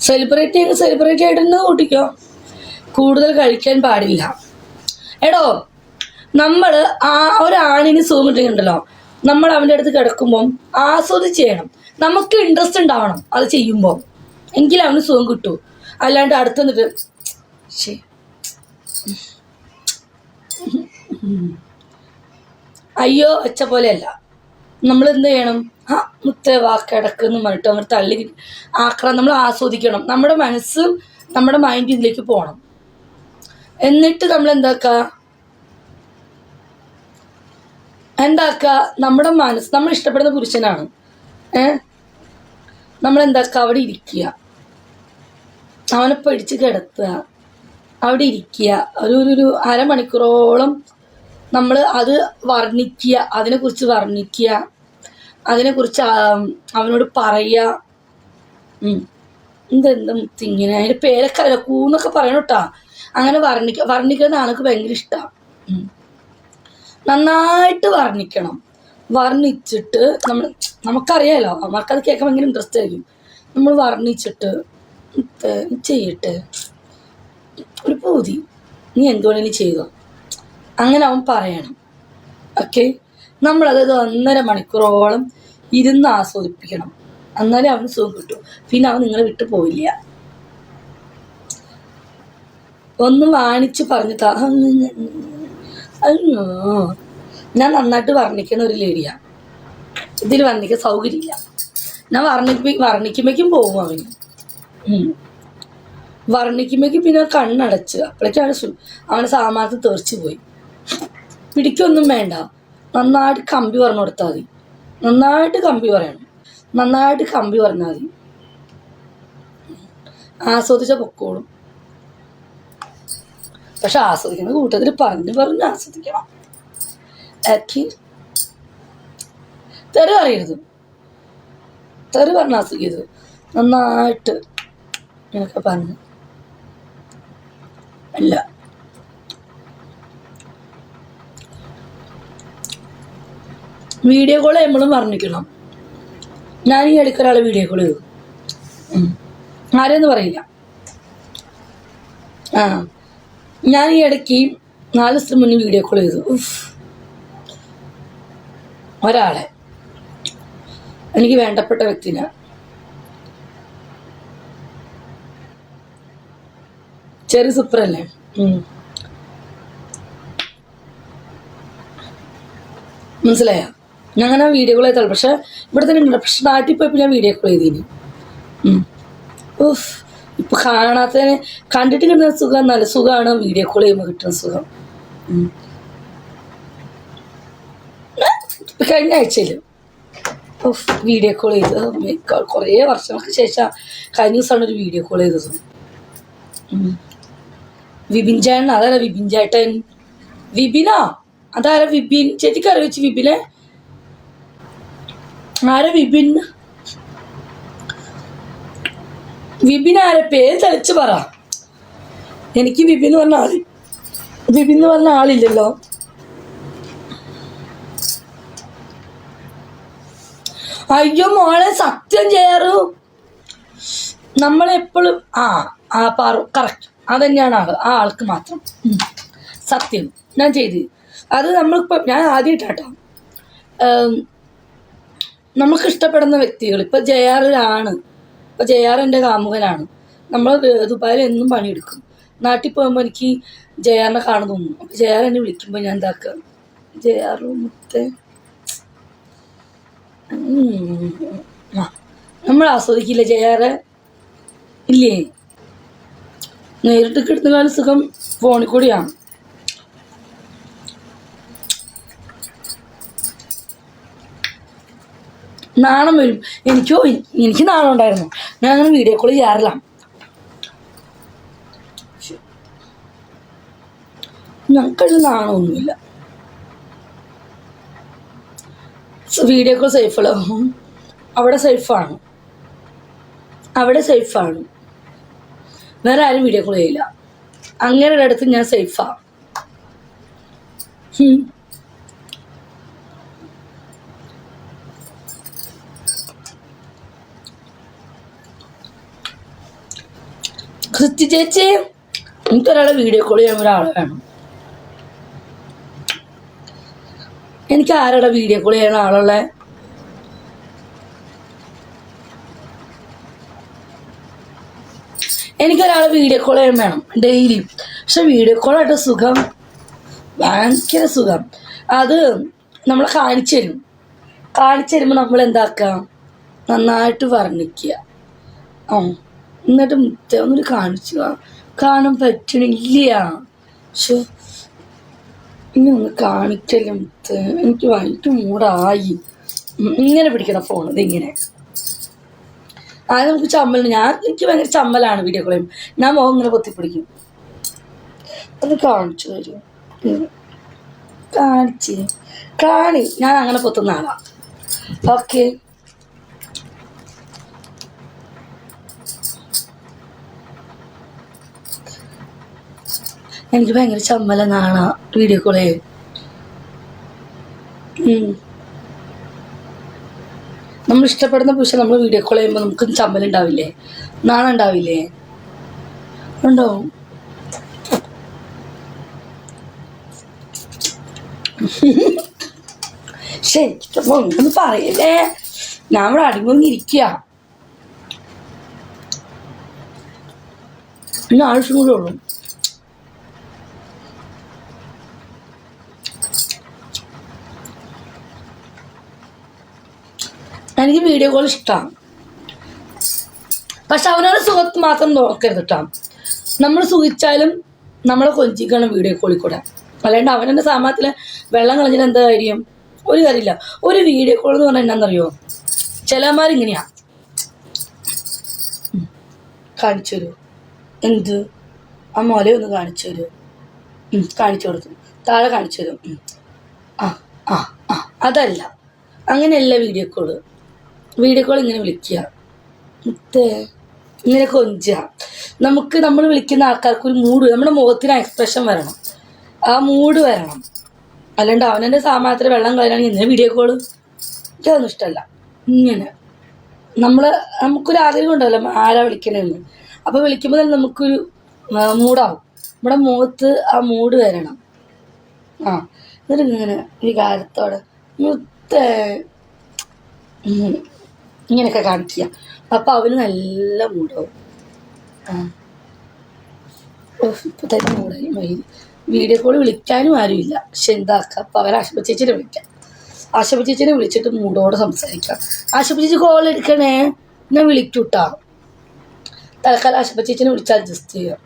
Celebrate ചെയ്ത് celebrate ആയിട്ട് തന്നെ കൂട്ടിക്കോ. കൂടുതൽ കഴിക്കാൻ പാടില്ല. എടോ നമ്മൾ ആ ഒരാണിന് സുഖം കിട്ടുന്നുണ്ടല്ലോ നമ്മൾ അവന്റെ അടുത്ത് കിടക്കുമ്പം ആസ്വദിച്ച് ചെയ്യണം. നമുക്ക് ഇൻട്രസ്റ്റ് ഉണ്ടാവണം അത് ചെയ്യുമ്പോൾ എങ്കിൽ അവന് സുഖം കിട്ടൂ. അല്ലാണ്ട് അടുത്ത് നിന്നിട്ട് ശേ അയ്യോ വെച്ച പോലെയല്ല. നമ്മൾ എന്ത് ചെയ്യണം? ആ മുത്തേ വാ പറഞ്ഞിട്ട് അവർ തള്ളി ആക്രം നമ്മൾ ആസ്വദിക്കണം. നമ്മുടെ മനസ്സ് നമ്മുടെ മൈൻഡ് ഇതിലേക്ക് പോകണം എന്നിട്ട് നമ്മൾ എന്താക്ക? എന്താക്ക? നമ്മുടെ മനസ്സ് നമ്മൾ ഇഷ്ടപ്പെടുന്ന പുരുഷനാണ്. ഏ? നമ്മൾ എന്താക്ക? അവിടെ ഇരിക്കുക. അവനെ പിടിച്ച് കിടത്തുക. അവിടെ ഇരിക്കുക. ഒരു ഒരു അരമണിക്കൂറോളം നമ്മൾ അത് വർണിക്കുക. അതിനെക്കുറിച്ച് വർണിക്കുക. അതിനെക്കുറിച്ച് അവനോട് പറയുക എന്തെന്തും എന്തെന്താ മുത്തിങ്ങനെ? അതിന്റെ പേരൊക്കെ അല്ല കൂന്നൊക്കെ പറയണം കേട്ടാ അങ്ങനെ വർണിക്ക വർണിക്കുന്നത് ആൾക്ക് ഭയങ്കര ഇഷ്ടമാണ് നന്നായിട്ട് വർണിക്കണം. വർണിച്ചിട്ട് നമ്മൾ നമുക്കറിയാലോ അമ്മക്കത് കേൾക്കാൻ ഭയങ്കര ഇൻട്രസ്റ്റ് ആയിരിക്കും. നമ്മൾ വർണിച്ചിട്ട് ചെയ്യട്ടെ. ഒരു പൂതി. നീ എന്തുവേണേലും ചെയ്തോ അങ്ങനെ അവൻ പറയണം. ഓക്കെ നമ്മളത് ഒന്നര മണിക്കൂറോളം ഇരുന്ന് ആസ്വദിപ്പിക്കണം. എന്നാലേ അവന് സുഖം കിട്ടും. പിന്നെ അവൻ നിങ്ങളെ വിട്ടു പോയില്ല ഒന്ന് വാണിച്ച് പറഞ്ഞു താ ഞാൻ നന്നായിട്ട് വർണിക്കുന്ന ഒരു ലേഡിയാ. ഇതിൽ വർണിക്കാൻ സൗകര്യമില്ല. ഞാൻ വർണിപ്പി വർണിക്കുമ്പോഴേക്കും പോകും അവന്. വർണിക്കുമ്പോഴേക്കും പിന്നെ കണ്ണടച്ച്. അപ്പോഴേക്കും അവൻ അവന് സാമാനത്ത് തെറിച്ചു പോയി. പിടിക്കൊന്നും വേണ്ട. നന്നായിട്ട് കമ്പി പറഞ്ഞു കൊടുത്താൽ മതി. നന്നായിട്ട് കമ്പി പറയണം. നന്നായിട്ട് കമ്പി പറഞ്ഞാൽ മതി. ആസ്വദിച്ച പൊക്കോളും. പക്ഷെ ആസ്വദിക്കുന്ന കൂട്ടത്തിൽ പറഞ്ഞു പറഞ്ഞ് ആസ്വദിക്കണം. ഓക്കെ തെറി പറയരുത്. തെറി പറഞ്ഞ് ആസ്വദിക്കരുത്. നന്നായിട്ട് എന്നൊക്കെ പറഞ്ഞു. അല്ല. വീഡിയോ കോൾ നമ്മളും പറഞ്ഞിരിക്കണം ഞാൻ ഈ ഇടയ്ക്ക് ഒരാളെ വീഡിയോ കോൾ ചെയ്തു. ആരെന്ന് പറയില്ല. ആ. ഞാൻ ഈ ഇടയ്ക്ക് നാല് ദിവസത്തിന് മുന്നേ വീഡിയോ കോൾ ചെയ്തു. ഒരാളെ. എനിക്ക് വേണ്ടപ്പെട്ട വ്യക്തിനെ. ചെറിയ സൂപ്പറല്ലേ. മനസ്സിലായോ? ഞാൻ അങ്ങനെ വീഡിയോ കോൾ ചെയ്തോളൂ. പക്ഷെ ഇവിടെ തന്നെ ഉണ്ട്. പക്ഷെ നാട്ടിൽ പോയപ്പോൾ ഞാൻ വീഡിയോ കോൾ ചെയ്തിന്. ഉഫ്. ഇപ്പൊ കാണാത്തതിന് കണ്ടിട്ട് കിട്ടുന്ന സുഖം നല്ല സുഖമാണ് വീഡിയോ കോൾ ചെയ്യുമ്പോൾ കിട്ടുന്ന സുഖം. കഴിഞ്ഞ ആഴ്ചയിൽ വീഡിയോ കോൾ ചെയ്ത്. കുറേ വർഷങ്ങൾക്ക് ശേഷം കഴിഞ്ഞ ദിവസമാണ് ഒരു വീഡിയോ കോൾ ചെയ്തത്. വിപിൻ ചേട്ടൻ അതല്ല വിപിൻ ചേട്ടൻ. വിപിനാ? അതാരാ വിപിൻ? ചേച്ചിക്ക് അറിയിച്ചു വിപിനെ? ആരാ വിപിൻ? വിപിൻ ആരെ? പേര് തെളിച്ച് പറ. എനിക്ക് വിപിൻ എന്ന് പറഞ്ഞ ആൾ വിപിൻ എന്ന് പറഞ്ഞ ആളില്ലല്ലോ. അയ്യോ മോളെ സത്യം ചെയ്യാറു. നമ്മളെപ്പോഴും ആ ആ പാറു കറക്റ്റ് അതന്നെയാണ് ആൾ ആ ആൾക്ക് മാത്രം. സത്യം. ഞാൻ ചെയ്ത്. അത് നമ്മളിപ്പോൾ ഞാൻ ആദ്യമായിട്ടാട്ടോ. നമുക്ക് ഇഷ്ടപ്പെടുന്ന വ്യക്തികൾ. ഇപ്പം ജയാറിലാണ്. ജെ ജയാർ എന്റെ കാമുകനാണ്. നമ്മൾ ദുബായിൽ എന്നും പണിയെടുക്കും. നാട്ടിൽ പോകുമ്പോൾ എനിക്ക് ജയാറിനെ കാണു തോന്നും. ജെ ജയാർ എന്നെ വിളിക്കുമ്പോൾ ഞാൻ എന്താക്കുക? ജയാറ് മുത്തേ. ഉം. നമ്മൾ ആസ്വദിക്കില്ല ജയാറെ? ഇല്ലേ? നേരിട്ട് കിട്ടുന്ന സുഖം ഫോണിൽ കൂടിയാണ്. നാണം വരും. എനിക്കോ എനിക്ക് നാണം ഉണ്ടായിരുന്നു. ഞാൻ അങ്ങനെ വീഡിയോ കോൾ ചെയ്യാറില്ല. ഞങ്ങൾക്കൊരു നാണമൊന്നുമില്ല. വീഡിയോ കോൾ സേഫല്ലോ അവിടെ സേഫാണ് അവിടെ സേഫാണ് വേറെ ആരും വീഡിയോ കോൾ ചെയ്യില്ല. അങ്ങനെ അടുത്ത് ഞാൻ സേഫാ ക്രിസ്റ്റി ചേച്ചി എനിക്കൊരാളെ വീഡിയോ കോൾ ചെയ്യാൻ ഒരാളെ വേണം. എനിക്ക് ആരുടെ വീഡിയോ കോൾ ചെയ്യണ ആളുള്ളേ? എനിക്കൊരാളെ വീഡിയോ കോൾ ചെയ്യാൻ വേണം ഡെയിലി പക്ഷെ വീഡിയോ കോളായിട്ട് സുഖം ഭയങ്കര സുഖം. അത് നമ്മൾ കാണിച്ചു തരും. കാണിച്ചു തരുമ്പോൾ നമ്മൾ എന്താക്കുക നന്നായിട്ട് വർണിക്കുക. ആ എന്നിട്ട് മുത്ത ഒന്നൊരു കാണിച്ചു കാണാൻ പറ്റണില്ല. പക്ഷെ ഇനി ഒന്ന് കാണിക്കല്ലേ മുത്ത്. എനിക്ക് വൈകിട്ട് മൂടായി. ഇങ്ങനെ പിടിക്കണം ഫോൺ ഇതിങ്ങനെ ആദ്യം നമുക്ക് ചമ്മൽ ഞാൻ എനിക്ക് ഭയങ്കര ചമ്മലാണ് വീഡിയോ കോൾ ഞാൻ മുഖം ഇങ്ങനെ പൊത്തിപ്പിടിക്കും അത് കാണിച്ചു തരും. കാണിച്ച് കാണി. ഞാൻ അങ്ങനെ പൊത്തുന്ന ആളാ. ഓക്കെ. എനിക്ക് ഭയങ്കര ചമ്മല നാണ വീഡിയോ കോൾ ചെയ്യും നമ്മൾ ഇഷ്ടപ്പെടുന്ന പുരുഷൻ നമ്മൾ വീഡിയോ കോൾ ചെയ്യുമ്പോൾ നമുക്ക് ചമ്മലുണ്ടാവില്ലേ നാണ ഉണ്ടാവില്ലേ? ഉണ്ടാവും. ശരിക്കും പറയല്ലേ? ഞാൻ ഇവിടെ അടിമൊന്നിരിക്കുക പിന്നെ ആവശ്യം കൂടെ ഉള്ളൂ. എനിക്ക് വീഡിയോ കോൾ ഇഷ്ടമാണ് പക്ഷെ അവനവരുടെ സുഖത്ത് മാത്രം നോക്കരുത് കേട്ടോ നമ്മൾ സുഖിച്ചാലും നമ്മളെ കൊഞ്ചിക്കണം വീഡിയോ കോളിൽ കൂടെ. അല്ലാണ്ട് അവനെന്റെ സാമാനത്തിൽ വെള്ളം കളഞ്ഞിട്ട് എന്താ കാര്യം? ഒരു കാര്യമില്ല. ഒരു വീഡിയോ കോൾ എന്ന് പറഞ്ഞാൽ എന്നാണെന്നറിയോ ചിലമാരിങ്ങനെയാ. കാണിച്ചു തരൂ എന്ത്? ആ മോലെ ഒന്ന് കാണിച്ചു തരൂ കാണിച്ചു കൊടുത്തു താഴെ കാണിച്ചു തരും. ആ ആ ആ. അതല്ല. അങ്ങനെയല്ല വീഡിയോ കോൾ വീഡിയോ കോൾ ഇങ്ങനെ വിളിക്കുക. ഇങ്ങനെ കൊഞ്ച നമുക്ക് നമ്മൾ വിളിക്കുന്ന ആൾക്കാർക്ക് ഒരു മൂഡ് നമ്മുടെ മുഖത്തിന് എക്സ്പ്രഷൻ വരണം. ആ മൂഡ് വരണം. അല്ലാണ്ട് അവനെന്റെ സാമാനത്തിൽ വെള്ളം കളയാണെങ്കിൽ ഇങ്ങനെ വീഡിയോ കോൾ എനിക്കതൊന്നും ഇഷ്ടമല്ല. ഇങ്ങനെ. നമ്മൾ നമുക്കൊരു ആഗ്രഹം ഉണ്ടല്ലോ ആരാ വിളിക്കണമെന്ന് അപ്പോൾ വിളിക്കുമ്പോൾ തന്നെ നമുക്കൊരു മൂഡാവും നമ്മുടെ മുഖത്ത് ആ മൂഡ് വരണം. ആ എന്നിട്ട് ഇങ്ങനെ വികാരത്തോടെ മുത്തേ. ഇങ്ങനെയൊക്കെ കാണിക്കുക. അപ്പം അവന് നല്ല മൂടാവും. മൂടായി. വീഡിയോ കോൾ വിളിക്കാനും ആരുമില്ല. പക്ഷെ എന്താക്കുക അപ്പം അവർ ആശുപ ചേച്ചിനെ വിളിക്കാം. ആശുപ ചേച്ചിനെ വിളിച്ചിട്ട് മൂടോടെ സംസാരിക്കാം. ആശുപ ചേച്ചി കോൾ എടുക്കണേ? ഞാൻ വിളിക്കൂട്ടാ. തൽക്കാലം ആശുപ ചേച്ചിനെ വിളിച്ച് അഡ്ജസ്റ്റ് ചെയ്യാം.